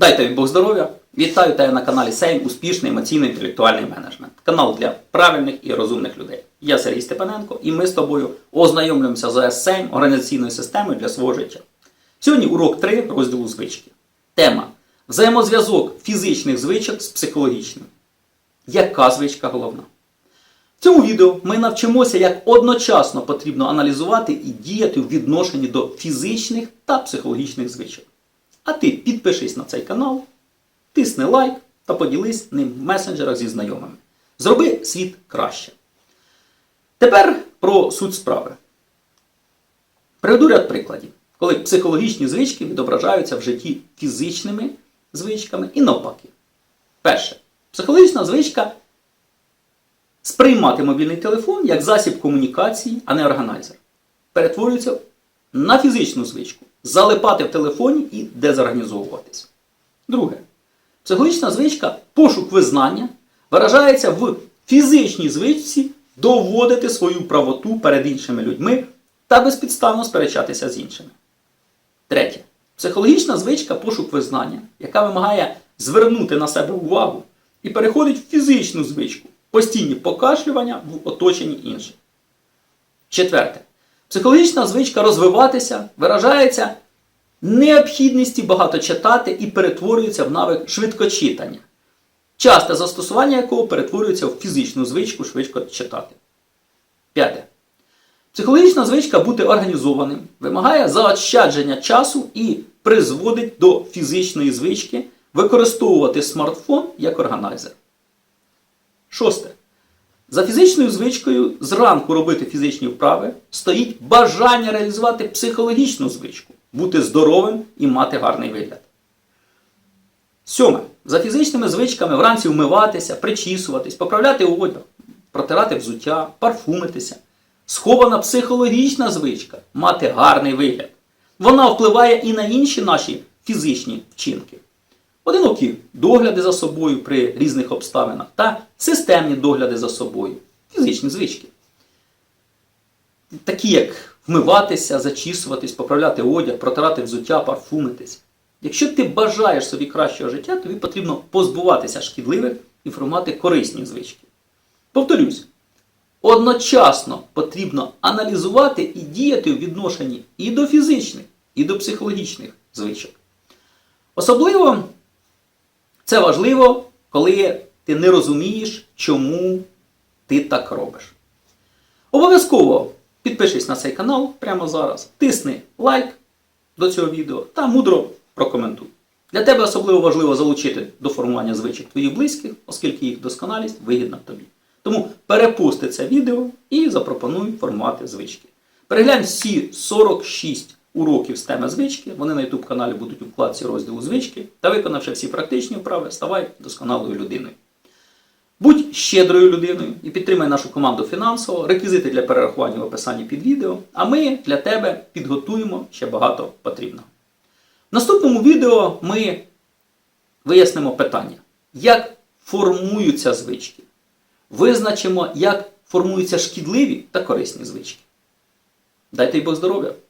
Дайте Бог здоров'я! Вітаю тебе на каналі Сейм Успішний емоційно-інтелектуальний менеджмент. Канал для правильних і розумних людей. Я Сергій Степаненко і ми з тобою ознайомлюємося з Сейм організаційною системою для свого життя. Сьогодні урок 3 розділу звички. Тема взаємозв'язок фізичних звичок з психологічним. Яка звичка головна? В цьому відео ми навчимося, як одночасно потрібно аналізувати і діяти у відношенні до фізичних та психологічних звичок. А ти підпишись на цей канал, тисни лайк та поділись ним в месенджерах зі знайомими. Зроби світ краще. Тепер про суть справи. Приведу ряд прикладів, коли психологічні звички відображаються в житті фізичними звичками і навпаки. Перше. Психологічна звичка сприймати мобільний телефон як засіб комунікації, а не органайзер. Перетворюється на фізичну звичку залипати в телефоні і дезорганізовуватись. Друге. Психологічна звичка пошук визнання виражається в фізичній звичці доводити свою правоту перед іншими людьми та безпідставно сперечатися з іншими. Третє. Психологічна звичка пошук визнання, яка вимагає звернути на себе увагу і переходить в фізичну звичку постійні покашлювання в оточенні інших. Четверте. Психологічна звичка розвиватися виражається необхідністю багато читати і перетворюється в навик швидкочитання, часте застосування якого перетворюється в фізичну звичку швидко читати. П'яте. Психологічна звичка бути організованим вимагає заощадження часу і призводить до фізичної звички використовувати смартфон як органайзер. Шосте. За фізичною звичкою зранку робити фізичні вправи стоїть бажання реалізувати психологічну звичку, бути здоровим і мати гарний вигляд. Сьоме. За фізичними звичками вранці вмиватися, причісуватись, поправляти одяг, протирати взуття, парфумитися. Схована психологічна звичка мати гарний вигляд. Вона впливає і на інші наші фізичні вчинки. Одинокі догляди за собою при різних обставинах та системні догляди за собою, фізичні звички. Такі як вмиватися, зачісуватись, поправляти одяг, протирати взуття, парфумитись. Якщо ти бажаєш собі кращого життя, тобі потрібно позбуватися шкідливих і формувати корисні звички. Повторюсь, одночасно потрібно аналізувати і діяти у відношенні і до фізичних, і до психологічних звичок. Особливо це важливо, коли ти не розумієш, чому ти так робиш. Обов'язково підпишись на цей канал прямо зараз, тисни лайк до цього відео та мудро прокоментуй. Для тебе особливо важливо залучити до формування звичок твоїх близьких, оскільки їх досконалість вигідна тобі. Тому перепусти це відео і запропонуй формувати звички. Переглянь всі 46 уроків з теми звички. Вони на YouTube каналі будуть у вкладці розділу звички. Та виконавши всі практичні вправи, ставай досконалою людиною. Будь щедрою людиною і підтримай нашу команду фінансово. Реквізити для перерахування в описанні під відео. А ми для тебе підготуємо ще багато потрібного. В наступному відео ми вияснимо питання, як формуються звички. Визначимо, як формуються шкідливі та корисні звички. Дайте й Бог здоров'я